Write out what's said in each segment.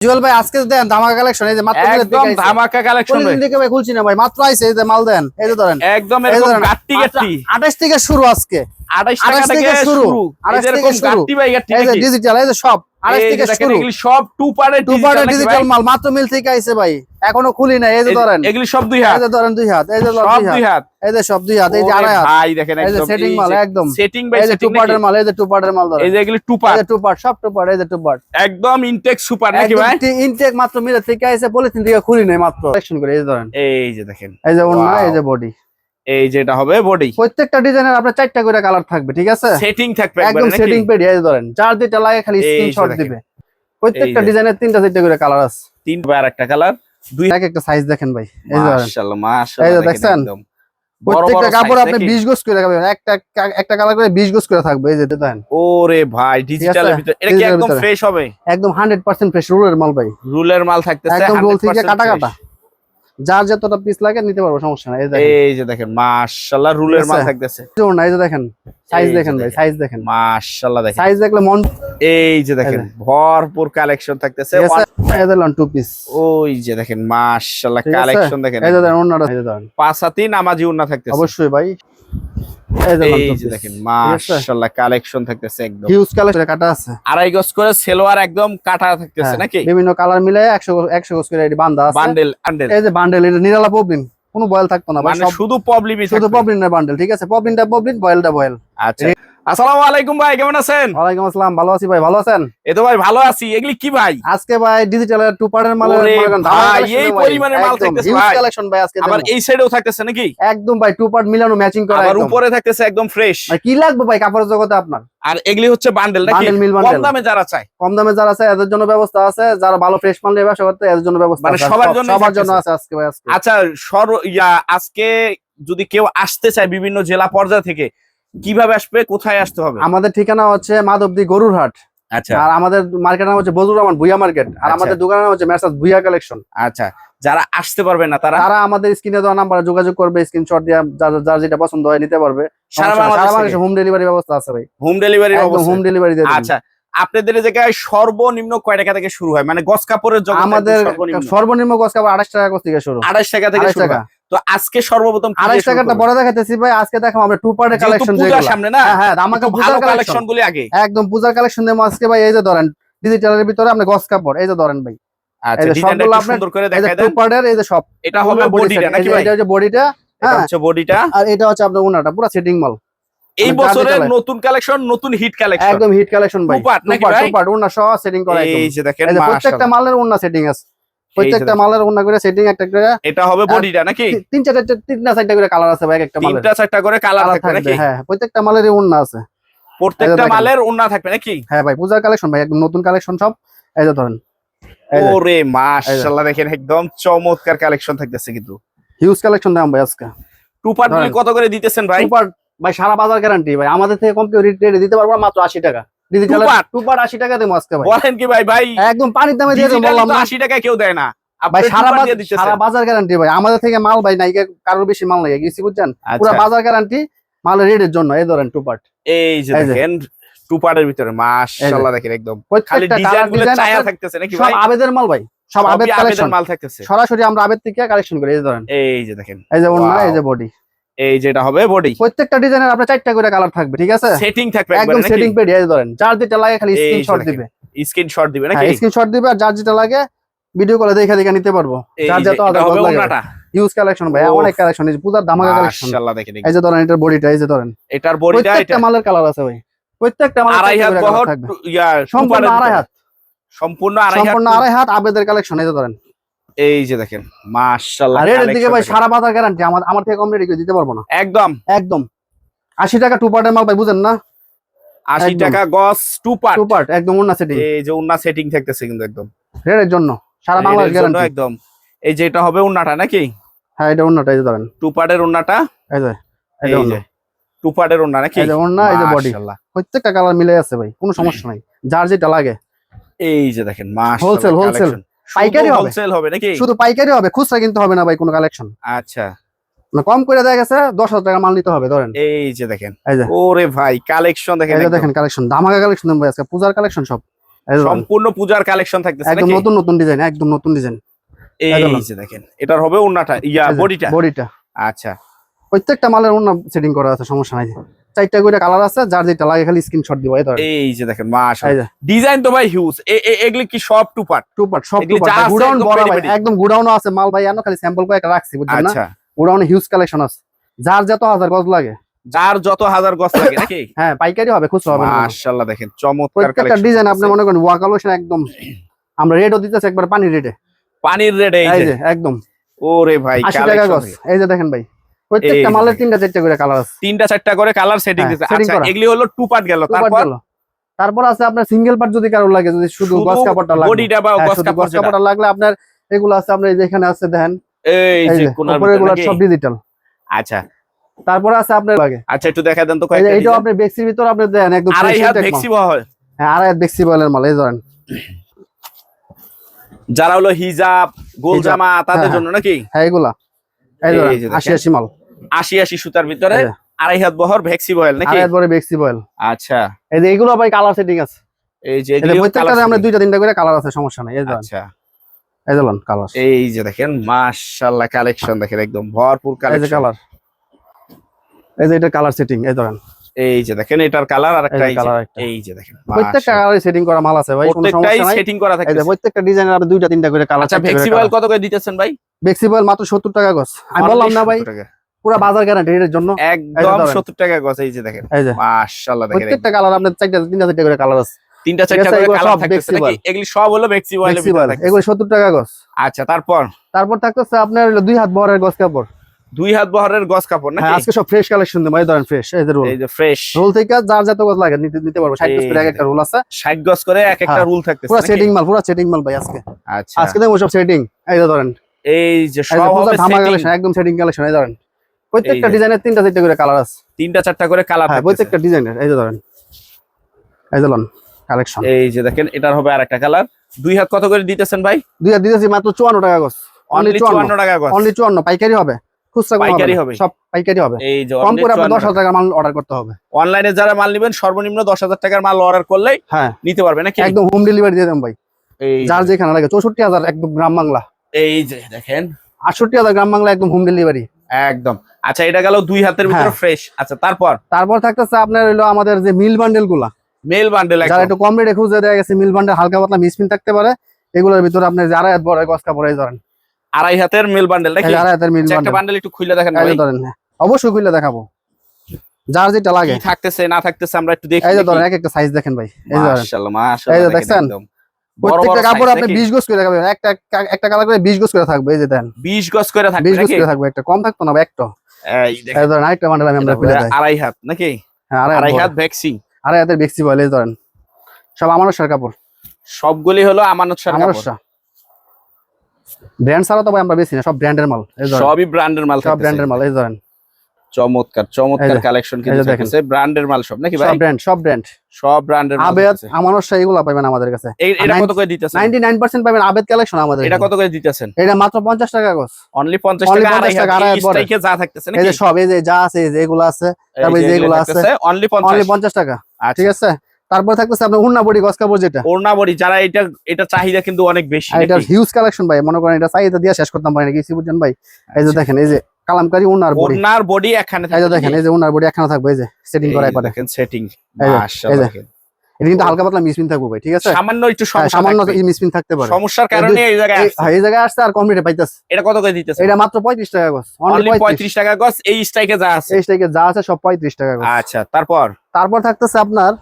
জুয়েল ভাই আজকে দেন ধামাকা কালেকশন এই যে মাত্র একদম ধামাকা কালেকশন কোনদিন থেকে ভাই খুলছি না ভাই মাত্র আইছে এই যে মাল দেন এই যে ধরেন। একদম এরকম গাটটি গাট্টি গাট্টি। আঠাশ থেকে শুরু আজকে। 28 টাকা থেকে শুরু, শুরু। 28 থেকে শুরু। গাট্টি ভাই গাট্টি এই যে ডিজিটাল এই যে সব আঠাশ এই যে থেকে দেখেন, শুরু। সব টু পারে টু পার্টের ডিজিটাল মাল মাত্র মিল থেকে আইছে ভাই। এখনও খুলি না এই যে ধরেন এগুলি সব দুই হাত এই যে ধরেন দুই হাত এই যে সব দুই হাত এই যে সব দুই হাত এই যে আড়াই হাত ভাই দেখেন এই যে একদম setting মাল, একদম। সেটিং বাই এই যে টু সেটিং পার্টের মাল এই যে টু পার্টের মাল ধরেন এই যে এগুলি টু এই যে টু পার্ট সব টু পার্ট এই যে টু পার্ট একদম ইনটেক সুপার নাকি ভাই ইনটেক মাত্র মিলে থেকে আইছে পলিথিন থেকে খুলি নাই মাত্র কালেকশন করে এই যে ধরেন এই যে দেখেন এই যে ওন্না এই যে বডি এই যেটা হবে বডি প্রত্যেকটা ডিজাইনের আপনার চারটা করে কালার থাকবে ঠিক আছে সেটিং থাকবে একদম একদম সেটিং পেডি এই যে ধরেন চার দুইটা লাগে খালি স্ক্রিনশট দিবে প্রত্যেকটা ডিজাইনের তিনটা চারটা করে কালার আছে তিন বার একটা কালার দুই এক একটা সাইজ দেখেন ভাই। এই যে মাশাআল্লাহ মাশাআল্লাহ দেখেন একদম। বড় বড় প্রত্যেকটা কাপড় আপনি নাকি? 20 গজ করে রাখবেন একটা একটা- কালার করে 20 গজ করে থাকবে। এই যে দেখেন। ওরে ভাই ডিজিটালের আছে? এটা কি একদম। ফ্রেশ হবে? একদম 100% ফ্রেশ রুলের মাল ভাই। রুলের মাল থাকতেছে একদম রোল থেকে কাটা কাটা যার যতটা পিস লাগে নিতে পারব সমস্যা নাই। এই যে দেখেন মাশাআল্লাহ রুলের মাল থাকতেছে যে এই যে দেখেন সাইজ দেখেন ভাই। সাইজ দেখেন। মাশাআল্লাহ দেখেন। সাইজ দেখলে মন এই যে দেখেন ভরপুর কালেকশন থাকতেছে। এই যে টু পিস ওই যে দেখেন মাশাআল্লাহ কালেকশন দেখেন। এই যে দেখেন ওন্নাটা এই যে দেখেন। পাঁচ হাতি নামাজি উন্না থাকতেছে। অবশ্যই ভাই। এই যে দেখেন মাশাআল্লাহ কালেকশন থাকতেছে একদম। হিউজ কালেকশন কাটা আছে। আড়াই গজ করে সেলোয়ার একদম কাটা থাকতেছে হ্যাঁ, নাকি? বিভিন্ন কালার মিলে 100 100 গজ করে এটি বান্ধা আছে। বান্ডেল বান্ডেল এই যে বান্ডেল এটা নিরালা কোনো বয়েল থাকতো না শুধু মানে শুধু প্রবলেমই শুধু পবলিনের বান্ডেল ঠিক আছে? প্রবলেমটা বয়েলটা বয়েল। আচ্ছা। আসসালামু আলাইকুম ভাই কেমন আছেন? ওয়ালাইকুম আসসালাম ভালো আছি ভাই ভালো আছেন? এ তো ভাই ভালো আছি। এগুলি কি ভাই? আজকে ভাই ডিজিটালের টু পার্টের মাল ভাই, এই পরিমাণে মাল থাকতেছে ভাই। কালেকশন ভাই আজকে আবার এই সাইডেও থাকতেছে নাকি? একদম ভাই টু পার্ট মিলানো ম্যাচিং করা আবার উপরে থাকতেছে একদম ফ্রেশ কি লাগবে ভাই কাপড়ের জগতে আপনার? আর এগুলি হচ্ছে বান্ডেল নাকি? কম দামে যারা চায়। কম দামে যারা আছে এদের জন্য ব্যবস্থা আছে। যারা ভালো ফ্রেশ মাল ব্যবসা করতে এদের জন্য ব্যবস্থা মানে আছে। সবার সব- জন্যই সবার জন্য। আছে আজকে ভাই আজকে। আচ্ছা সর ইয়া আজকে যদি কেউ আসতে চায় বিভিন্ন জেলা পর্যায় থেকে কীভাবে আসবে কোথায় আসতে হবে? আমাদের ঠিকানা হচ্ছে মাধবদী গরুর হাট। আচ্ছা। আর আমাদের মার্কেটের নাম হচ্ছে বজুর রহমান ভুইয়া মার্কেট। আর আচ্ছা। আমাদের দোকানের নাম হচ্ছে মেসাজ ভুইয়া কালেকশন। আচ্ছা। যারা আসতে পারবে না তারা? তারা আমাদের স্ক্রিনে দেওয়া নাম্বারে যোগাযোগ করবে স্ক্রিনশট দিয়ে যার যার যেটা পছন্দ হয় নিতে পারবে। সারা বাংলাদেশে হোম ডেলিভারি ব্যবস্থা আছে ভাই। হোম ডেলিভারি হোম ডেলিভারি আচ্ছা। আপনাদের জায়গায় সর্বনিম্ন কয় টাকা থেকে শুরু হয়? মানে গস কাপড়ের আমাদের সর্বনিম্ন? গজ কাপড় আঠাশ টাকা থেকে শুরু। আড়াইশ টাকা থেকে টাকা। তো আজকে সর্বপ্রথম আড়াইশ টাকাটা বড় দেখাতেছি ভাই আজকে দেখো আমরা টু পার্টের কালেকশন পূজার সামনে না হ্যাঁ হ্যাঁ আমাকে পূজার ভালো কালেকশন গুলি আগে। একদম পূজার কালেকশন দেবো আজকে ভাই এই যে ধরেন ডিজিটালের ভিতরে আপনি গজ কাপড় এই যে ধরেন ভাই। এটা হবে বডিটা নাকি ভাই? এটা হচ্ছে বডিটা হ্যাঁ। বডিটা আর এটা হচ্ছে আপনার উনাটা পুরো সেটিং মাল এই মানে বছরের নতুন কালেকশন নতুন হিট কালেকশন একদম হিট কালেকশন ভাই। টু পার্ট সহ সেটিং করা এই যে দেখেন প্রত্যেকটা মালের উন্না সেটিং আছে। প্রত্যেকটা মালের উন্না করে সেটিং একটা করে এটা হবে বডিটা নাকি? তিন চারটা তিনটা চারটা করে কালার আছে ভাই একটা মালের। তিনটা চারটা করে কালার থাকবে নাকি? হ্যাঁ প্রত্যেকটা মালের উন্না আছে। প্রত্যেকটা মালের ওন্না থাকবে নাকি? হ্যাঁ ভাই পূজার কালেকশন ভাই একদম নতুন কালেকশন সব। এই যে ধরেন ওরে মাশাআল্লাহ দেখেন একদম চমৎকার কালেকশন থাকতেছে কিন্তু। হিউজ কালেকশন দাম ভাই আজকে। Two part. কত করে দিতেছেন ভাই? সুপার ভাই সারা বাজার গ্যারান্টি ভাই। আমাদের থেকে কম কেউ রেটে দিতে পারব না মাত্র আশি টাকা। Digital Two part? Two part আশি টাকা দেবো আজকে ভাই। বলেন কি ভাই ভাই একদম পানির দামে দিয়ে বললাম 80 টাকায় কেউ দেয় না। ভাই সারা two part বাজার দিয়ে দিতেছেন। সারা বাজার গ্যারান্টি ভাই। আমাদের থেকে মাল ভাই নাই কারোর বেশি মাল নাই। গেছি বুঝছেন? পুরো আচ্ছা বাজার গ্যারান্টি মালের রেটের জন্য এই ধরেন টু পার্ট এই যে। দেখেন টু পার্টের ভিতরে মাশাআল্লাহ দেখেন একদম। খালি থাকতেছে নাকি সব আবেদের মাল ভাই। সব আবেদ কালেকশন মাল থাকতেছে। সরাসরি আমরা আবেদ থেকে কালেকশন করি এই যে ধরেন। এই যে দেখেন। এই যে ওন্না এই যে বডি এই যেটা হবে বডি প্রত্যেকটা ডিজাইনের আপনার চারটা করে কালার থাকবে ঠিক আছে? সেটিং থাকবে একদম সেটিং পেডি এই ধরেন। যার যেটা লাগে খালি স্ক্রিনশট দিবে। স্ক্রিনশট দিবে হ্যাঁ নাকি? স্ক্রিনশট দিবে আর যেটা লাগে ভিডিও কলে দেখে দেখে নিতে পারব। এই যার যে, যত এটা হবে লাগে। ইউজ কালেকশন ভাই অনেক কালেকশন এই পূজার ধামাকা কালেকশন মাশাআল্লাহ দেখেন এই যে ধরেন এটার বডিটা এই যে ধরেন। এটার বডিটা এটা মালের কালার আছে ভাই। প্রত্যেকটা মালের আড়াই হাত সম্পূর্ণ আড়াই হাত। সম্পূর্ণ আড়াই হাত সম্পূর্ণ আড়াই হাত আবেদের কালেকশন এই যে ধরেন। এই যে দেখেন মাশাআল্লাহ আর এর দিকে ভাই সারা বাজার গ্যারান্টি আমার আমার থেকে কম রেটে দিতে পারব না। একদম। একদম। আশি টাকা টু পার্টের মাল ভাই বুঝেন না? 80 একদম। টাকা গস টু পার্ট টু পার্ট একদম অন্য সেটিং এই যে উন্না সেটিং থাকতেছে কিন্তু একদম। রেটের জন্য সারা বাংলাদেশ গ্যারান্টি একদম। এই যে এটা হবে উন্নাটা নাকি? হ্যাঁ এটা অন্যটা এই যে ধরেন। টু পার্টের উন্নাটা এই যে এই যে টু পার্টের উন্না নাকি? এই যে অন্য এই যে বডি। প্রত্যেকটা কালার মিলে আছে ভাই কোনো সমস্যা নাই। যার যেটা লাগে। এই যে দেখেন মাশাআল্লাহ হোলসেল wholesale। পাইকারি হবে। হোলসেল হবে নাকি? শুধু পাইকারি হবে খুচরা কিন্তু হবে না ভাই কোনো কালেকশন আচ্ছা। কম করে দেখা গেছে দশ হাজার টাকা মাল নিতে হবে ধরেন। এই যে দেখেন। ওরে ভাই কালেকশন দেখেন দেখেন কালেকশন ধামাকা কালেকশন ভাই আজকে পূজার কালেকশন সব। সম্পূর্ণ পূজার কালেকশন থাকতেছে একদম নতুন নতুন ডিজাইন একদম নতুন ডিজাইন এই যে দেখেন এটার হবে ওন্নাটা ইয়া বডিটা? বডিটা। আচ্ছা। প্রত্যেকটা মালের অন্য সেটিং করা আছে সমস্যা নাই। চারটা করে কালার আছে যার যেটা লাগে খালি স্ক্রিনশট দিব এই ধরেন এই যে দেখেন মাশাআল্লাহ। ডিজাইন তো ভাই হিউজ এগুলি কি সব টু পার্ট টু পার্ট সব টু পার্ট গুডাউন বড় ভাই একদম গুডাউনও আছে মাল ভাই আনো খালি স্যাম্পল করে একটা রাখছি বুঝছেন না? গুডাউনে হিউজ কালেকশন আছে। যার যত হাজার গজ লাগে। যার যত হাজার গছ লাগে নাকি? হ্যাঁ পাইকারি হবে খুচরা হবে মাশাআল্লাহ দেখেন চমৎকার কালেকশন ডিজাইন আপনি মনে করেন ওয়া কালেকশন একদম আমরা রেটও দিতেছি একবার পানি রেটে পানির রেট এই যে। একদম। ওরে ভাই টাকা কালেকশন এই যে দেখেন ভাই প্রত্যেকটা মালের। তিনটা চারটা করে কালার আছে। তিনটা চারটা করে কালার সেটিং হ্যাঁ, দিতে আচ্ছা। এগুলি হলো টু পার্ট গেল। তারপর? তারপর আছে আপনার সিঙ্গেল পার্ট যদি কারও লাগে যদি শুধু গস কাপড়টা লাগে। বডিটা বা হ্যাঁ, গস কাপড়টা। লাগলে আপনার এগুলো আছে আপনার এই যে এখানে আছে দেখেন। এই যে কোনার এগুলো সব ডিজিটাল আচ্ছা। তারপরে আছে আপনার লাগে। আচ্ছা একটু দেখা দেন তো এই যে কয়েকটা এইটাও আপনি বেক্সির ভিতর আপনি দেন একদম আড়াই হাত techno। ভেক্সি হয় হ্যাঁ আড়াই হাত বেক্সি বয়েলের মাল এই ধরেন। যারা হলো হিজাব গোল জামা তাদের হ্যাঁ, জন্য নাকি? হ্যাঁ এগুলা। এই ধরেন যে দেখেন। আশি আশি মাল। আশি আশি সুতার ভিতরে যে। আড়াই হাত বহর ভেক্সি বয়েল নাকি আড়াই হাত পরে বেক্সি বয়েল আচ্ছা এই যে এগুলো ভাই কালার সেটিং আছে এই যে যে প্রত্যেকটাতে আমরা দুইটা তিনটা করে কালার আছে সমস্যা নাই এই ধরেন আচ্ছা এই ধরেন কালার এই যে দেখেন মাশাআল্লাহ কালেকশন দেখেন একদম ভরপুর এই যে কালার এই যে এটা কালার সেটিং এই ধরেন এই যে দেখেন এটার কালার আর একটা এই যে যে দেখেন প্রত্যেকটা কালারে সেটিং করা মাল আছে ভাই কোনো সমস্যা নাই সেটিং করা এই যে থাকে প্রত্যেকটা ডিজাইনের আপনি দুইটা তিনটা করে কালার আচ্ছা ভেক্সি বয়েল কত করে দিতেছেন ভাই বেক্সি বয়েল মাত্র সত্তর টাকা গছ আমি বললাম না ভাই 70। পুরো বাজার গ্যারান্টি এর জন্য একদম ধরেন। সত্তর টাকা গছ এই যে দেখেন। এই মাশাআল্লাহ দেখেন। প্রত্যেকটা কালার আপনার চারটা তিনটা চারটা করে কালার আছে। তিনটা ঠিক চারটা করে কালার সব থাকতেছে নাকি? এগুলি সব হলো ভেক্সি বয়েলের ভিতরে এগুলো সত্তর টাকা গছ আচ্ছা তারপর? তারপর থাকতেছে আপনার দুই হাত বহরের গছ কাপড়। দুই হাত বহরের গছ কাপড় হ্যাঁ নাকি? আজকে সব ফ্রেশ কালেকশন দেবো। ধরেন ফ্রেশ এই যে রোল এই যে ফ্রেশ রোল থেকে যার যত গছ লাগে নিতে নিতে পারব। করে এক একটা রোল আছে। ষাট গজ করে এক একটা হ্যাঁ, রুল থাকতেছে পুরো সেটিং মাল পুরো সেটিং মাল ভাই আজকে। আচ্ছা। আজকে সব সেটিং এই যে ধরেন। এই যে সব হবে কালেকশন একদম সেটিং কালেকশন এই ধরেন। প্রত্যেকটা ডিজাইনের তিনটা চারটা করে কালার আছে। তিনটা চারটা করে কালার হ্যাঁ প্রত্যেকটা ডিজাইনের এই যে ধরেন। এই যে কালেকশন এই যে দেখেন এটার হবে আর একটা কালার দুই হাত কত করে দিতেছেন ভাই? দুই হাত দিতেছি মাত্র চুয়ান্ন টাকা গছ অনলি অনলি চুয়ান্ন। চুয়ান্ন টাকা গজ। অনলি চুয়ান্ন পাইকারি হবে। খুচরা পাইকারি হবে। সব পাইকারি হবে। এই যে কম করে আপনি দশ হাজার টাকার মাল অর্ডার করতে হবে। অনলাইনে যারা মাল নেবেন সর্বনিম্ন দশ হাজার টাকার মাল অর্ডার করলেই হ্যাঁ। নিতে পারবে নাকি? একদম হোম ডেলিভারি দিয়ে দেন ভাই। এই যার যেখানে লাগে চৌষট্টি হাজার একদম গ্রাম বাংলা। এই যে দেখেন। আটষট্টি হাজার গ্রাম বাংলা একদম হোম ডেলিভারি একদম। আচ্ছা এটা গেল দুই হাতের ভিতরে হ্যাঁ। ফ্রেশ আচ্ছা তারপর? তারপর থাকতেছে আপনার হলো আমাদের যে মিল বান্ডেলগুলা। মেল বান্ডেল যারা একটু কম রেটে খুঁজে দেওয়া গেছে মিল বান্ডেল হালকা পাতলা মিসমিন থাকতে পারে এগুলোর ভিতরে আপনার যারা এত বড় গছ কাপড়াই ধরেন। আড়াই হাতের মেল বান্ডেল নাকি? যারা হাতের মিল আচ্ছা, একটা বান্ডেল বান্ডেল একটু খুলে দেখেন ভাই। ধরেন হ্যাঁ। অবশ্যই খুলে দেখাবো। যার যেটা লাগে। থাকতেছে না থাকতেছে আমরা একটু দেখি এই যে ধরেন এক একটা সাইজ দেখেন ভাই। এই যে ধরেন। মাশাআল্লাহ মাশাআল্লাহ এই যে দেখেন প্রত্যেকটা কাপড় আপনি নাকি? বিশ গজ করে দেখাবেন। একটা একটা কালার করে বিশ গজ করে থাকবে এই যে দেন। 20 গজ করে থাকবে বিশ গজ করে থাকবে একটা কম থাকতো না একটা? এই দেখেন। এই ধরেন আরেকটা বান্ডেল আমি আমরা হবে দেয় আড়াই হাত নাকি? হ্যাঁ আড়াই হাত ভ্যাকসিন আড়াই হাতের এই ধরেন। সব আমানত সার কাপড়? সবগুলি হলো আমানত সার কাপড়। ব্র্যান্ড ছাড়া তো ভাই আমরা বেশি না সব ব্র্যান্ডের মাল সবই ব্র্যান্ডের মাল সব ব্র্যান্ডের মাল এই ধরেন। চমৎকার চমৎকার কালেকশন কিন্তু। থাকতেছে ব্র্যান্ডের মাল সব নাকি ভাই? সব ব্র্যান্ড সব ব্র্যান্ড সব ব্র্যান্ডের মাল আবেদ সার এগুলো পাবেন আমাদের কাছে। এটা কত করে দিতেছেন? নাইনটি নাইন পার্সেন্ট পাবেন আবেদ কালেকশন আমাদের এটা কত করে দিতেছেন? এটা মাত্র পঞ্চাশ টাকা গছ অনলি 50 Only টাকা 50 টাকা, যা থাকতেছে এই যে সব এই যে যা আছে এই যে এগুলো আছে তারপরে যে এগুলো আছে অনলি অনলি 50 পঞ্চাশ টাকা আচ্ছা। ঠিক আছে? তারপর থাকতেছে আপনার উন্না বডি কাপড় যেটা ওড়না যারা এটা এটা চাহিদা কিন্তু অনেক বেশি এটা হিউজ কালেকশন ভাই মনে করেন এটা চাহিদা দিয়ে শেষ করতাম পারি না কিছু বুঝছেন ভাই? এই যে আচ্ছা। দেখেন এই যে কালামকারি উনার বডি। ওড়নার বডি একখানে এই যে দেখেন এই যে উনার বডি একখানা থাকবে এই যে সেটিং করা একবারে দেখেন সেটিং মাশাআল্লাহ এটা কিন্তু হালকা পাতলা মিসমিন থাকবে ভাই ঠিক আছে? সামান্য একটু হ্যাঁ, সমস্যা সামান্য। মিসমিন থাকতে পারে। সমস্যার কারণে এই জায়গায় আসছে। হ্যাঁ, এই জায়গায় আসছে আর কমপ্লিটে পাইতেছে। এটা কত করে দিতেছে? এটা মাত্র পঁয়ত্রিশ টাকা গছ অনলি অনলি পঁয়ত্রিশ। পঁয়ত্রিশ টাকা গজ এই স্ট্রাইকে যা আছে। এই স্টাইকে যা আছে সব পঁয়ত্রিশ টাকা গছ আচ্ছা তারপর? তারপর থাকতেছে আপনার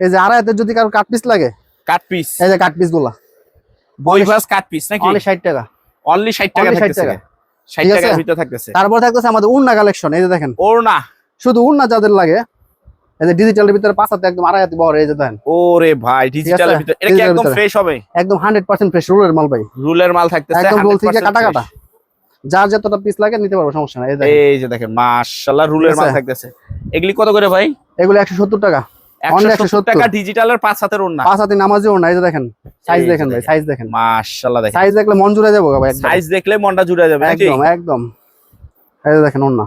এই যে আড়াই হাতের যদি কারও কাট পিস লাগে কাট পিস এই যে কাট পিসগুলা। বই কাট পিস নাকি? অনলি ষাট টাকা। অনলি 60 টাকা 60 থাকতেছে। টাকা। 60 টাকার ভিতরে থাকতেছে। তারপর থাকতেছে আমাদের উন্না কালেকশন এই যে দেখেন। ওড়না শুধু উন্না যাদের লাগে এই যে ডিজিটালের ভিতরে পাঁচ হাতে একদম আড়াই হাতে বড় এই যে দেখেন। ওরে ভাই ডিজিটালের ভিতরে এটা কি একদম ভিতরে। ফ্রেশ হবে? একদম হান্ড্রেড পার্সেন্ট ফ্রেশ রোলের মাল ভাই। রুলের মাল থাকতেছে একদম রোল থেকে কাটা কাটা যার যতটা পিস লাগে নিতে পারব সমস্যা নাই এই যে দেখেন মাশাআল্লাহ রুলের মাল থাকতেছে। এগুলি কত করে ভাই? এগুলো একশো সত্তর টাকা। Only 170 170 টাকা ডিজিটালের পাঁচ হাতের ওড়না। পাঁচ হাতে নামাজি ওড়না এই যে দেখেন সাইজ দেখেন ভাই সাইজ দেখেন। মাশাআল্লাহ দেখেন। সাইজ দেখলে মন জুড়ে যাব ভাই সাইজ দেখলে মনটা জুড়ে যাবে একদম একদম। এই যে দেখেন ওড়না।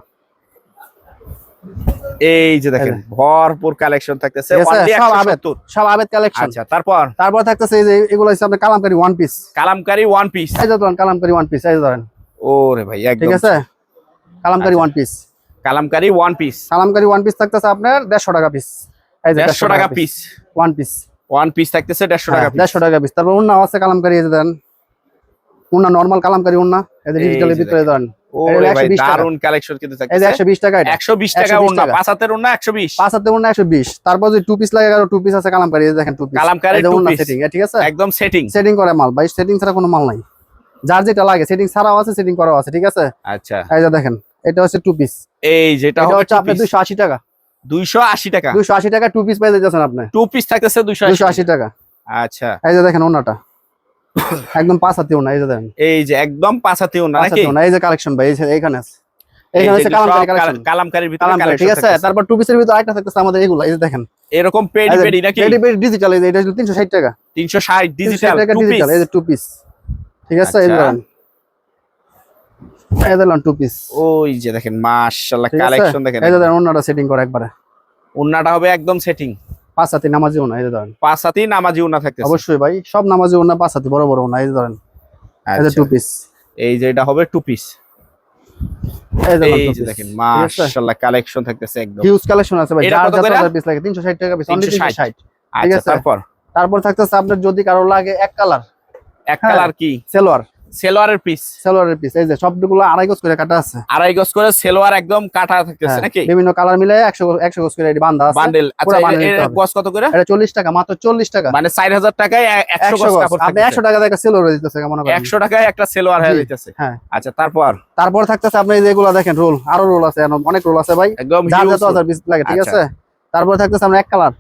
এই যে দেখেন ভরপুর কালেকশন থাকতেছে ঠিক আছে? only সব আবেদ 170 সব আবেদ কালেকশন আচ্ছা তারপর? তারপর থাকতেছে এই যে এগুলো হচ্ছে আপনার kalamkari one piece kalamkari one piece এই যে ধরেন কালামকারি ওয়ান পিস এই যে ধরেন। ওরে ভাই ঠিক আছে? Kalamkari. One piece kalamkari one piece kalamkari one piece থাকতেছে আপনার দেড়শো টাকা পিস এই যে দেড়শো টাকা পিস ওয়ান পিস ওয়ান পিস থাকতেছে দেড়শো টাকা পিস টাকা পিস তারপর উন্না আছে কালামকারি এই যে দেন। নর্মাল কালামকারি উন্না। এই যে ডিজিটালের ভিতরে দেন। ওরে ভাই 120 টাকা। দারুণ কালেকশন কিন্তু এই যে একশো বিশ টাকা এটা একশো বিশ টাকা 120 ওন্না টাকা। পাঁচ হাতের ওন্না একশো বিশ। পাঁচ হাতে উন্না একশো বিশ। তারপর টু পিস লাগে টু পিস আছে কালামকারি দেখেন টু পিস কালামকারী সেটিং ঠিক আছে? একদম সেটিং সেটিং করে মাল। ভাই সেটিং ছাড়া কোনো মাল নাই। যার যেটা লাগে সেটিং ছাড়াও আছে সেটিং করাও আছে ঠিক আছে? আচ্ছা। এই যে দেখেন এটা হচ্ছে টু পিস এই যেটা হচ্ছে আপনার দুইশো আশি টাকা। দুইশো আশি টাকা দুইশো আশি টাকা টু পিস পেয়ে যাচ্ছেন আপনি টু পিস থাকতেছে দুইশো দুইশো আশি টাকা আচ্ছা এই যে দেখেন ওনাটা একদম পাঁচ হাতি ওনা এই যে দেখেন এই যে একদম পাঁচ হাতে ওন্না নাকি ওনা এই যে কালেকশন ভাই এই যে এখানে আছে এখানে যে কালামকারি কালেকশন কাল- কালামকারীর ভিতরে কালামকারি ঠিক আছে তারপর টু পিসের ভিতরে আরেকটা থাকতেছে আমাদের এগুলো এই যে দেখেন এরকম পেডি পেডি নাকি ডিজিটাল এই যে এটা হচ্ছে তিনশো ষাট টাকা তিনশো ষাট ডিজিটাল টাকা টু পিস এই যে টু পিস ঠিক আছে এই আচ্ছা। দেখেন এই টু পিস ওই যে দেখেন মাশাআল্লাহ কালেকশন দেখেন। এই দেখেন ওনাটা সেটিং করে একবারে। ওন্নাটা হবে একদম সেটিং পাঁচ হাতি নামাজি ওনা এই ধরেন পাঁচ নামাজি ওন্না থাকতেছে। অবশ্যই ভাই সব নামাজি ওনা পাঁচ হাতি বড় বড় ওনা এই ধরেন আচ্ছা। টু পিস এই যে এটা হবে টু পিস এই যে দেখেন মাশাআল্লাহ কালেকশন থাকতেছে একদম। হিউজ কালেকশন আছে ভাই এটা যার যত করে? পিস লাগে 360 টাকা পিস অনলি 360 360 আচ্ছা তারপর? তারপর থাকতেছে আপনার যদি কারও লাগে এক কালার এক হ্যাঁ। কালার কি? সেলোয়ার। সেলোয়ারের পিস সেলোয়ারের পিস এই যে সবগুলো আড়াই গজ করে কাটা আছে। আড়াই গজ করে সেলোয়ার একদম কাটা থাকতেছে হ্যাঁ, নাকি? বিভিন্ন কালার মিলে 100 100 গজ করে এটি বান্ধা আছে। বান্ডেল। আচ্ছা এর-। গজ কত করে? এটা 40 টাকা মাত্র 40 টাকা। মানে চার হাজার টাকায় একশো 100 গজ কাপড় আপনি 100 টাকা দিয়ে সেলোয়ার দিতেছে কেমন করেন একশো টাকায় একটা সেলোয়ার হয়ে। যাইতেছে হ্যাঁ। আচ্ছা তারপর? তারপর থাকতেছে আপনি যেগুলো দেখেন রোল। আরও রোল আছে অনেক রোল আছে ভাই। একদম যার huge যত হাজার পিস লাগে ঠিক আচ্ছা। আছে? তারপর থাকতেছে আমরা এক কালার।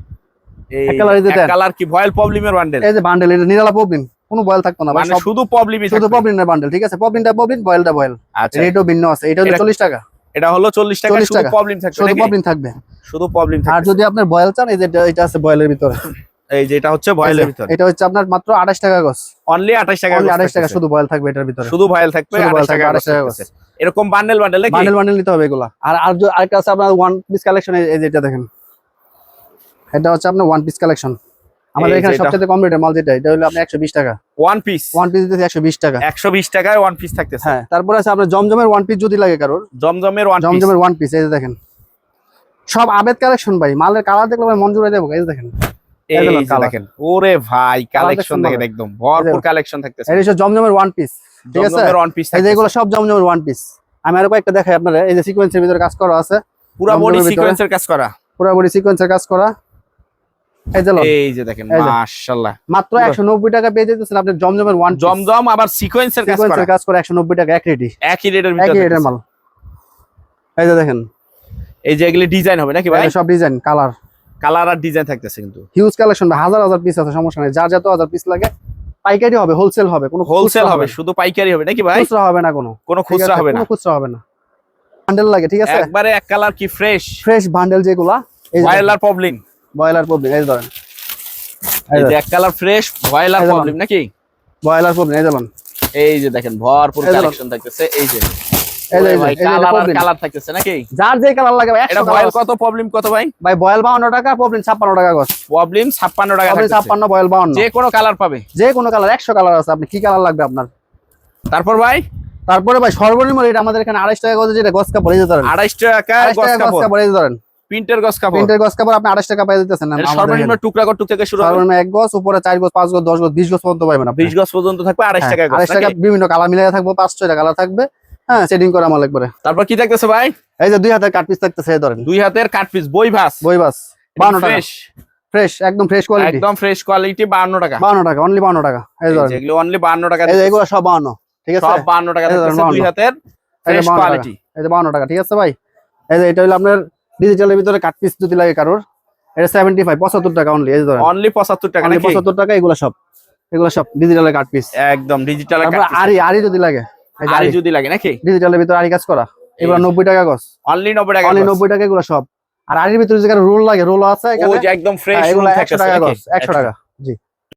এই এক colour এই যে কালার কি ভয়েল প্রবলেমের বান্ডেল? এই যে বান্ডেল এটা নিরালা পবলিন কোনো বয়েল থাকতো না মানে শুধু প্রবলেমই শুধু পবলিনের বান্ডেল ঠিক আছে? পবলিনটা পবলিন বয়েলটা বয়েল আচ্ছা। রেটও ভিন্ন আছে এটা এটা- 40 টাকা। এটা হলো চল্লিশ টাকা 40 শুধু টাকা। প্রবলেম থাকবে শুধু পবলিন থাকবে। শুধু প্রবলেম আর যদি আপনার বয়েল চান এই যে এটা- আছে বয়েলের ভিতরে। এই যে এটা হচ্ছে ভয়েলের ভিতরে। এটা হচ্ছে আপনার মাত্র 28 টাকা গজ। অনলি 28 টাকা অনলি 28 টাকা শুধু বয়েল থাকবে এটার ভিতরে। শুধু ভয়েল থাকবে 28 টাকা 28 টাকা থাকতেছে। এরকম বান্ডেল বান্ডেল নাকি? বান্ডেল বান্ডেল নিতে হবে এগুলা। আর আর যে আরেকটা আছে আপনার ওয়ান পিস কালেকশন এই যে এটা দেখেন। এটা হচ্ছে আপনার ওয়ান পিস কালেকশন আমাদের এখানে সবচেয়ে কম রেটের মাল যেটা এটা হলো আপনার 120 টাকা। ওয়ান পিস ওয়ান পিস দিতে 120 টাকা। 120 টাকায় ওয়ান পিস থাকতেছে। হ্যাঁ তারপর আছে আপনার জমজমের ওয়ান পিস যদি লাগে কারোর জমজমের ওয়ান পিস জমজমের ওয়ান পিস এই যে দেখেন। সব আবেদ কালেকশন ভাই মালের কালার দেখলে ভাই জুড়ে যাব এই যে দেখেন। এই দেখেন ওরে ভাই কালেকশন দেখেন একদম ভরপুর কালেকশন থাকতেছে। হচ্ছে জমজমের ওয়ান পিস ঠিক আছে? জমজমের ওয়ান পিস এই যে এগুলো সব জমজমের ওয়ান পিস আমি আরও কয়েকটা দেখাই আপনারা এই যে সিকোয়েন্সের ভিতরে কাজ করা আছে। পুরো বডি সিকোয়েন্সের কাজ করা। পুরোপুরি সিকোয়েন্সের কাজ করা। এই যে লন। এই যে দেখেন মাশাআল্লাহ। মাত্র পুরো। একশো নব্বই টাকা পেয়ে যেতেছেন আপনার জমজমের ওয়ান জমজম আবার সিকোয়েন্সের কাজ করা। কাজ করে একশো নব্বই টাকা এক রেডি একই রেটের একই রেটের মাল। এই যে দেখেন। এই যে এগুলি ডিজাইন হবে নাকি ভাই? সব ডিজাইন কালার কালার আর ডিজাইন থাকতেছে কিন্তু। হিউজ কালেকশন হাজার হাজার পিস আছে সমস্যা নেই। যার যত হাজার পিস লাগে পাইকারি হবে হোলসেল হবে কোনো হোলসেল হবে শুধু পাইকারি হবে নাকি ভাই? খুচরা হবে না কোনো। কোনো খুচরা হবে না। খুচরা হবে না। বান্ডেল লাগে ঠিক আছে? একবারে এক কালার কি ফ্রেশ ফ্রেশ বান্ডেল যেগুলা এই ভয়েলার প্রবলেম বয়লার প্রবলেম এই ধরেন। এই যে এক কালার ফ্রেশ ভয়েলার এই প্রবলেম নাকি? বয়লার প্রবলেম এই দেখুন এই যে দেখেন ভরপুর কালেকশন থাকতেছে এই যে। এই যে, ওরে এই যে, ভাই কালার আর কালার থাকতেছে নাকি? যার যে কালার লাগে এটা কত প্রবলেম কত ভাই? ভাই বয়েল বাউন্ন টাকা প্রবলেম ছাপ্পান্ন টাকা গছ। প্রবলেম 56 টাকা প্রবলেম থাকতেছে। ছাপ্পান্ন বয়েল বাউন্ন। যে কোনো কালার পাবে। যে কোনো কালার একশো কালার আছে আপনি কি কালার লাগবে আপনার? তারপর ভাই? তারপরে ভাই সর্বনিম্ন রেট আমাদের এখানে আড়াইশ টাকা গজ যেটা গছ কাপড় এই ধরেন। 28 টাকা গস কাপড়। এই ধরেন। প্রিন্টের গস কাপড়। প্রিন্টের গছ কাপড় আপনি আড়াইশ টাকা পাই দিতেছেন এটা সর্বনিম্ন টুকরা কটু থেকে শুরু সর্বনিম্ন এক গছ উপরে চার গছ পাঁচ গছ দশ গছ বিশ গছ পর্যন্ত পাইবেন আপনি। 20 গজ পর্যন্ত থাকবে 28 টাকা গস আড়াইশ টাকা বিভিন্ন কালার মিলাই থাকবে পাঁচ ছয়টা কালার থাকবে। হ্যাঁ সেটিং করা মাল একবারে। তারপর কি থাকতেছে ভাই? এই যে দুই হাতের কাট পিস থাকতেছে ধরেন। দুই হাতের কাট পিস বই ভাস। বই বাস বাউন্ন টাকা। ফ্রেশ ফ্রেশ একদম ফ্রেশ কোয়ালিটি একদম ফ্রেশ কোয়ালিটি 52 টাকা। বাউন্ন টাকা অনলি বাউন্ন টাকা। এই ধরেন। যেগুলো অনলি 52 টাকা এই এগুলো সব বাউন্ন ঠিক আছে? সব 52 টাকা 52 দুই হাতের ফ্রেশ 52 টাকা। কোয়ালিটি এই যে বাউন্ন টাকা ঠিক আছে ভাই? এই যে এটা হলো আপনার ডিজিটালের ভিতরে কাট পিস যদি লাগে কারোর এটা সেভেন্টি ফাইভ পঁচাত্তর টাকা অনলি এই ধরেন। অনলি 75 টাকা নাকি? পঁচাত্তর টাকা এগুলো সব। এগুলো সব ডিজিটালের কাট পিস একদম ডিজিটাল আরি আরি যদি লাগে আর যদি লাগে নাকি? ডিজিটালের ভিতরে আরি কাজ করা। এগুলো এই যে। নব্বই টাকা গছ অনলি 90 টাকা অনলি। নব্বই টাকা এগুলো সব। আর আরির ভিতরে যেখানে রোল লাগে রোল আছে ও যে একদম ফ্রেশ এগুলো রুল একশো টাকা নাকি? গছ একশো টাকা জি।